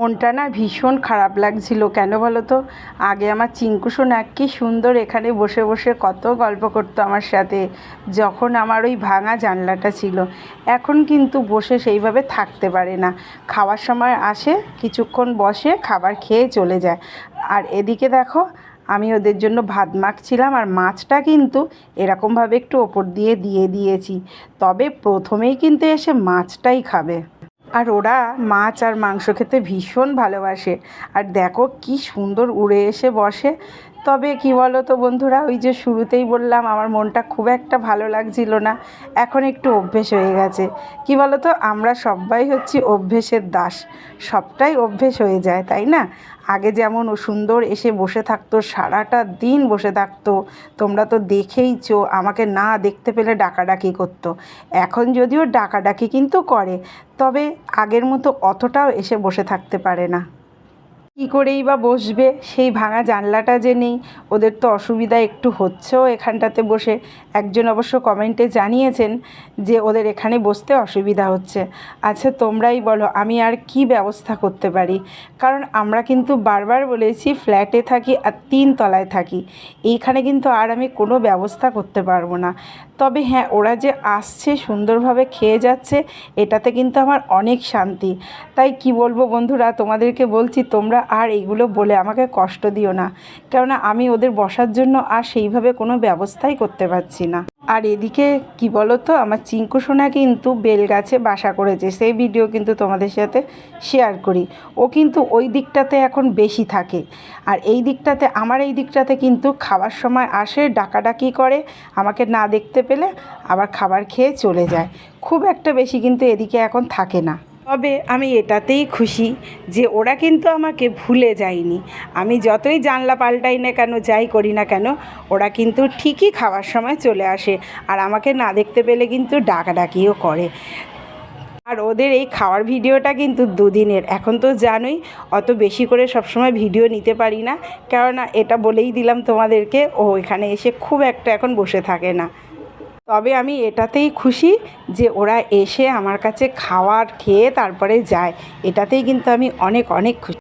মনটা না ভীষণ খারাপ লাগছিল। কেন বলো তো? আগে আমার চিঙ্কু সোনা কী সুন্দর এখানে বসে বসে কত গল্প করতো আমার সাথে, যখন আমার ওই ভাঙা জানলাটা ছিল। এখন কিন্তু বসে সেইভাবে থাকতে পারে না। খাওয়ার সময় আসে, কিছুক্ষণ বসে, খাবার খেয়ে চলে যায়। আর এদিকে দেখো, আমি ওদের জন্য ভাত মাখছিলাম আর মাছটা কিন্তু এরকমভাবে একটু ওপর দিয়ে দিয়ে দিয়েছি। তবে প্রথমেই কিন্তু এসে মাছটাই খাবে। আর ওরা মাছ আর মাংস খেতে ভীষণ ভালোবাসে। আর দেখো কি সুন্দর উড়ে এসে বসে। তবে কি বলো তো বন্ধুরা, ওই যে শুরুতেই বললাম, আমার মনটা খুব একটা ভালো লাগছিল না। এখন একটু অভ্যেস হয়ে গেছে। কি বলো তো আমরা সবাই হচ্ছি অভ্যেসের দাস। সবটাই অভ্যেস হয়ে যায়, তাই না? আগে যেমন ও সুন্দর এসে বসে থাকতো, সারাটা দিন বসে থাকতো, তোমরা তো দেখেইছো, আমাকে না দেখতে পেলে ডাকাডাকি করতো। এখন যদিও ডাকাডাকি কিন্তু করে, তবে আগের মতো অতটাও এসে বসে থাকতে পারে না। কী করেই বা বসবে? সেই ভাঙা জানলাটা যে নেই, ওদের তো অসুবিধা একটু হচ্ছেও এখানটাতে বসে। একজন অবশ্য কমেন্টে জানিয়েছেন যে ওদের এখানে বসতে অসুবিধা হচ্ছে। আচ্ছা তোমরাই বলো, আমি আর কি ব্যবস্থা করতে পারি? কারণ আমরা কিন্তু বারবার বলেছি, ফ্ল্যাটে থাকি আর তিন তলায় থাকি। এইখানে কিন্তু আর আমি কোনো ব্যবস্থা করতে পারব না। তবে হ্যাঁ ওরা যে আসছে, সুন্দরভাবে খেয়ে যাচ্ছে, এটাতে কিন্তু আমার অনেক শান্তি। তাই কি বলব বন্ধুরা, তোমাদেরকে বলছি, তোমরা আর এইগুলো বলে আমাকে কষ্ট দিও না। কেননা আমি ওদের বসার জন্য আর সেইভাবে কোনো ব্যবস্থাই করতে পারছি না। আর এদিকে কি বলো তো আমার চিঙ্কু সোনা কিন্তু বেলগাছে বাসা করেছে। সেই ভিডিও কিন্তু তোমাদের সাথে শেয়ার করি। ও কিন্তু ওই দিকটাতে এখন বেশি থাকে। আর এই দিকটাতে, আমার এই দিকটাতে কিন্তু খাবার সময় আসে, ডাকাডাকি করে, আমাকে না দেখতে পেলে আবার খাবার খেয়ে চলে যায়। খুব একটা বেশি কিন্তু এদিকে এখন থাকে না। তবে আমি এটাতেই খুশি যে ওরা কিন্তু আমাকে ভুলে যায়নি। আমি যতই জানলা পাল্টাই না কেন, যাই করি না কেন, ওরা কিন্তু ঠিকই খাওয়ার সময় চলে আসে আর আমাকে না দেখতে পেলে কিন্তু ডাকাডাকিও করে। আর ওদের এই খাওয়ার ভিডিওটা কিন্তু দুদিনের। এখন তো জানোই, অত বেশি করে সবসময় ভিডিও নিতে পারি না। কেননা এটা বলেই দিলাম তোমাদেরকে, ও এখানে এসে খুব একটা এখন বসে থাকে না। তবে আমি এটাতেই খুশি যে ওরা এসে আমার কাছে খাওয়ার খেয়ে তারপরে যায়। এটাতেই কিন্তু আমি অনেক অনেক খুশি।